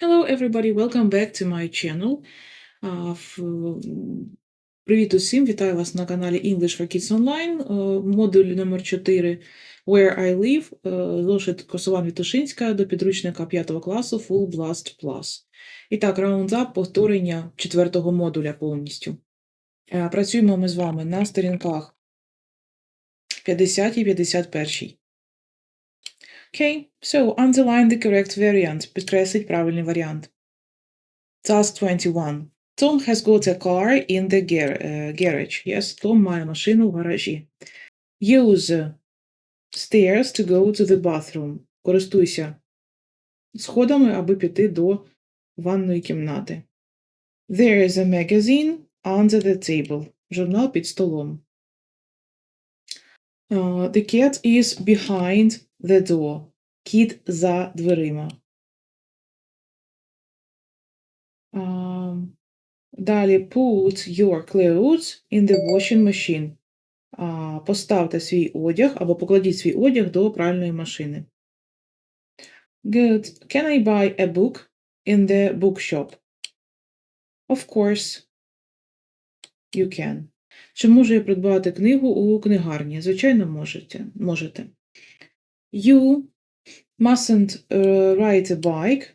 Hello, everybody. Welcome back to my channel. Привіт усім! Вітаю вас на каналі English for Kids Online, модуль номер 4 Where I Live, зошит Косован Вітушинська до підручника 5 класу Full Blast Plus. І так, раундап повторення четвертого модуля повністю. Працюємо ми з вами на сторінках 50 і 51. Okay, so underline the correct variant. Підкресліть правильний варіант. Task 21. Tom has got a car in the gar- uh, garage. Yes, Том має машину в гаражі. Use stairs to go to the bathroom. Користуйся сходами, аби піти до ванної кімнати. There is a magazine under the table. Журнал під столом. Uh, the cat is behind the door. Кіт за дверима. Um, Далі put your clothes in the washing machine. А, Поставте свій одяг або покладіть свій одяг до пральної машини. Good. Can I buy a book in the bookshop? Of course, you can. Чи можу я придбати книгу у книгарні? Звичайно, можете. можете. You mustn't uh, ride a bike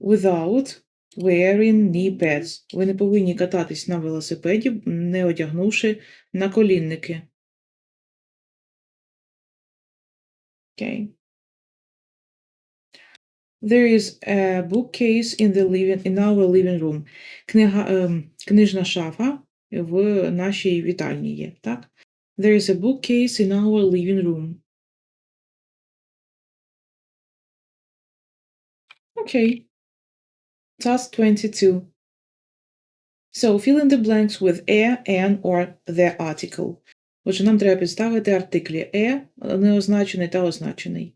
without wearing knee pads. Ви не повинні кататись на велосипеді, не одягнувши наколінники. Okay. There is a bookcase in the living in our living room. Книга, ем, книжна шафа в нашій вітальні є, так? There is a bookcase in our living room. Okay. Task 22. So fill in the blanks with a, an or the article. Отже, нам треба підставити артиклі e, неозначений та означений.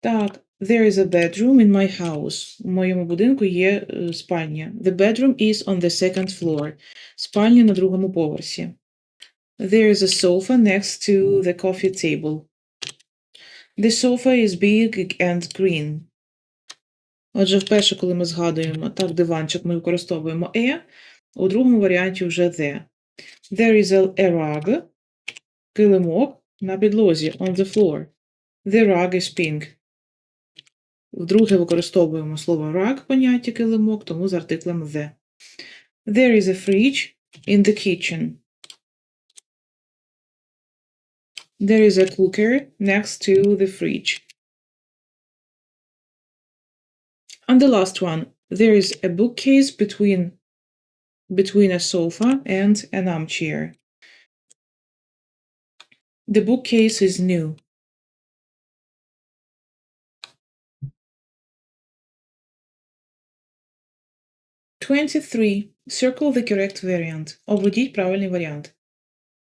Так, there is a bedroom in my house. У моєму будинку є е, спальня. The bedroom is on the second floor. Спальня на другому поверсі. There is a sofa next to the coffee table. The sofa is big and green. Отже, вперше, коли ми згадуємо так, диванчик, ми використовуємо e, у другому варіанті вже the. There is a, a rug, килимок на підлозі, on the floor. The rug is pink. Вдруге використовуємо слово rug, поняття килимок, тому з артиклем the. There is a fridge in the kitchen. There is a cooker next to the fridge. And the last one, there is a bookcase between between a sofa and an armchair. The bookcase is new. Twenty-three. Circle the correct variant. Обведіть правильний варіант.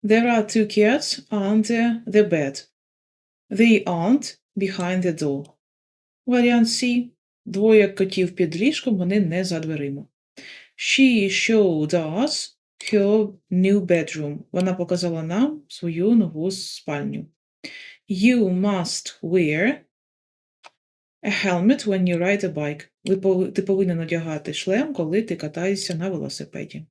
There are two cats under the bed. They aren't behind the door. Варіант C. Двоє котів під ліжком, вони не за дверима. She showed us her new bedroom. Вона показала нам свою нову спальню. You must wear a helmet when you ride a bike. Ви ти повинен одягати шлем, коли ти катаєшся на велосипеді.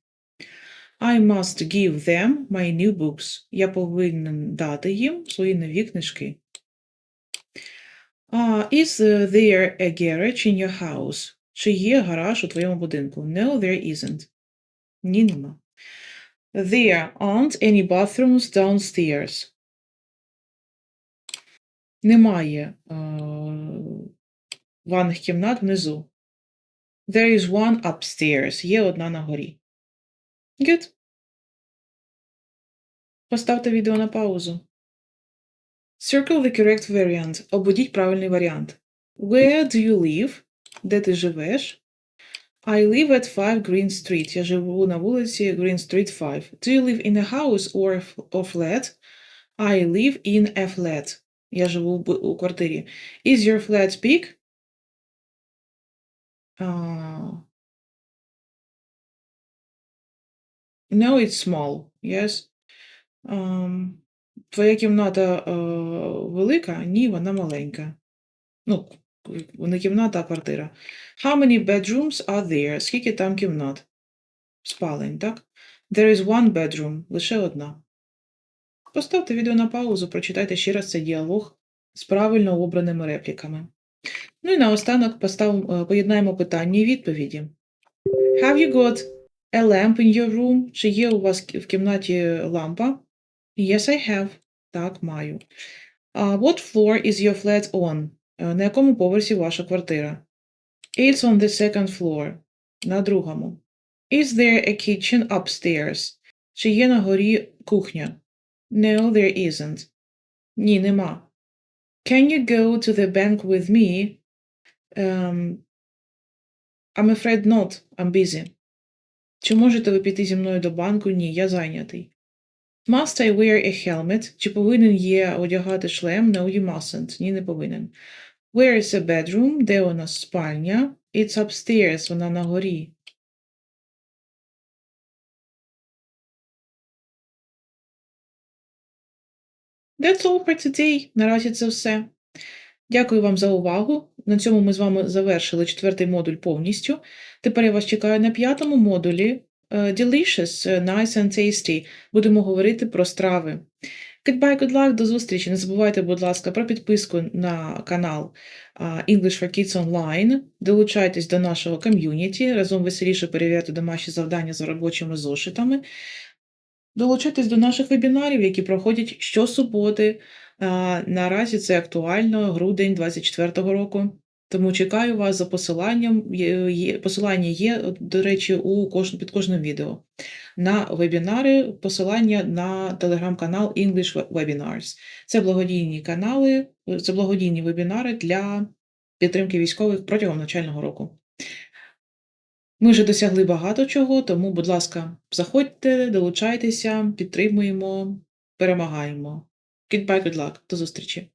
I must give them my new books. Я повинен дати їм свої нові книжки. Uh, is there a garage in your house? Чи є гараж у твоєму будинку? No, there isn't. Ні, нема. There aren't any bathrooms downstairs. Немає е, ванних кімнат внизу. There is one upstairs. Є одна на горі. Good. Поставте відео на паузу. Circle the correct variant. Обведіть правильний варіант. Where do you live? Де ти живеш? I live at 5 Green Street. Я живу на вулиці Green Street 5. Do you live in a house or, a flat? I live in a flat. Я живу у квартирі. Is your flat big? Uh, no, it's small. Yes. Um, твоя кімната е, велика? Ні, вона маленька. Ну, Не кімната, а квартира. How many bedrooms are there? Скільки там кімнат? Спалень, так? There is one bedroom. Лише одна. Поставте відео на паузу, прочитайте ще раз цей діалог з правильно обраними репліками. Ну і наостанок постав, е, поєднаємо питання і відповіді. Have you got a lamp in your room? Чи є у вас в кімнаті лампа? Yes, I have. Так, маю. Uh, what floor is your flat on? Е, На якому поверсі ваша квартира? It's on the second floor. На другому. Is there a kitchen upstairs? Чи є на горі кухня? No, there isn't. Ні, нема. Can you go to the bank with me? Um, I'm afraid not. I'm busy. Чи можете ви піти зі мною до банку? Ні, я зайнятий. Must I wear a helmet? Чи повинен є одягати шлем? No, you mustn't. Ні, не повинен. Where is a bedroom? Де у нас спальня? It's upstairs. Вона на горі. That's all for today. Наразі це все. Дякую вам за увагу. На цьому ми з вами завершили четвертий модуль повністю. Тепер я вас чекаю на п'ятому модулі е, Delicious, е, Nice and Tasty. Будемо говорити про страви. Goodbye, good luck, до зустрічі. Не забувайте, будь ласка, про підписку на канал English for Kids Online. Долучайтесь до нашого ком'юніті. Разом веселіше перевіряти домашні завдання за робочими зошитами. Долучайтесь до наших вебінарів, які проходять щосуботи. Наразі це актуально, грудень 24-го року. Тому чекаю вас за посиланням. Посилання є, до речі, у кож, під кожним відео. На вебінари посилання на телеграм-канал English Webinars. Це благодійні канали, це благодійні вебінари для підтримки військових протягом навчального року. Ми вже досягли багато чого, тому, будь ласка, заходьте, долучайтеся, підтримуємо, перемагаємо. Goodbye, good luck. До зустрічі!